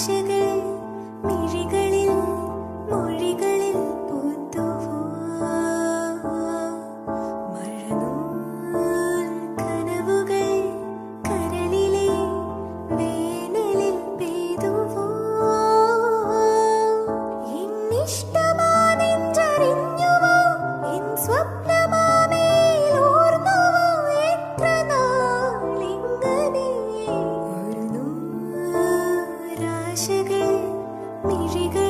是。ಮಿഴിಗೆ ಮಿഴിಗೆ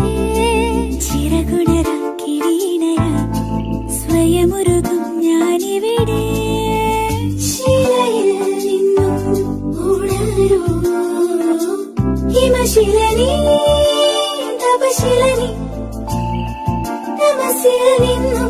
తపశిలని తపశిలని తపశిలని